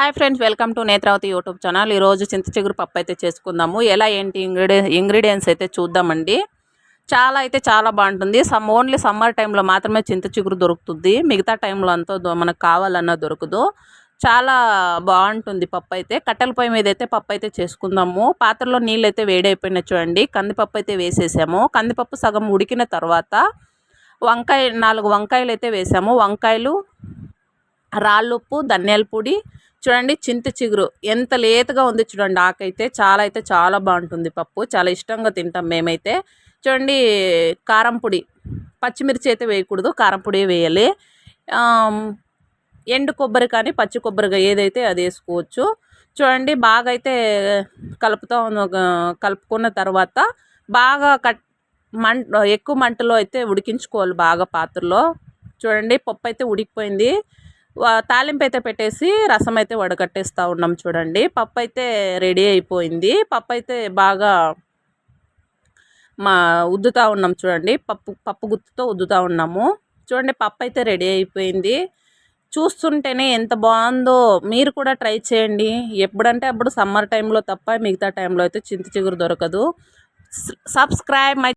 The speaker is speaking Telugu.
Hi friends welcome to Netravati YouTube channel. ఈరోజు చింత చిగురు పప్పు అయితే చేసుకుందాము. ఎలా ఏంటి ఇంగ్రీడియ ఇంగ్రీడియంట్స్ అయితే చూద్దామండి. చాలా అయితే చాలా బాగుంటుంది. సమ్ ఓన్లీ సమ్మర్ టైంలో మాత్రమే చింత చిగురు దొరుకుతుంది. మిగతా టైంలో అంతా మనకు కావాలన్నా దొరకదు. చాలా బాగుంటుంది పప్పు అయితే. కట్టెల పొయ్యి మీద అయితే పప్పు అయితే చేసుకుందాము. పాత్రలో నీళ్ళు అయితే వేడైపోయినా చూడండి. కందిపప్పు అయితే వేసేసాము. కందిపప్పు సగం ఉడికిన తర్వాత వంకాయ నాలుగు వంకాయలు అయితే వేసాము. వంకాయలు రాళ్ళుప్పు ధనియాల పొడి చూడండి చింత చిగురు. ఎంత లేతగా ఉంది చూడండి ఆకైతే. చాలా అయితే చాలా బాగుంటుంది పప్పు. చాలా ఇష్టంగా తింటాం మేమైతే. చూడండి కారం పొడి. పచ్చిమిర్చి అయితే వేయకూడదు. కారం పొడి వేయాలి. ఎండు కొబ్బరి కానీ పచ్చి కొబ్బరిగా ఏదైతే అది వేసుకోవచ్చు. చూడండి బాగా అయితే కలుపుతా కలుపుకున్న తర్వాత బాగా కట్ మంట ఎక్కువ మంటలో అయితే ఉడికించుకోవాలి బాగా పాత్రలో. చూడండి పప్పు అయితే ఉడికిపోయింది. తాలింపు అయితే పెట్టేసి రసం అయితే వడకట్టేస్తూ ఉన్నాం చూడండి. పప్పు అయితే రెడీ అయిపోయింది. పప్పు అయితే బాగా మా ఉద్దుతూ ఉన్నాం చూడండి. పప్పు పప్పు గుత్తుతో ఉద్దుతూ ఉన్నాము. చూడండి పప్పు అయితే రెడీ అయిపోయింది. చూస్తుంటేనే ఎంత బాగుందో మీరు కూడా ట్రై చేయండి. ఎప్పుడంటే అప్పుడు సమ్మర్ టైంలో తప్ప మిగతా టైంలో అయితే చింత చిగురు దొరకదు. Subscribe my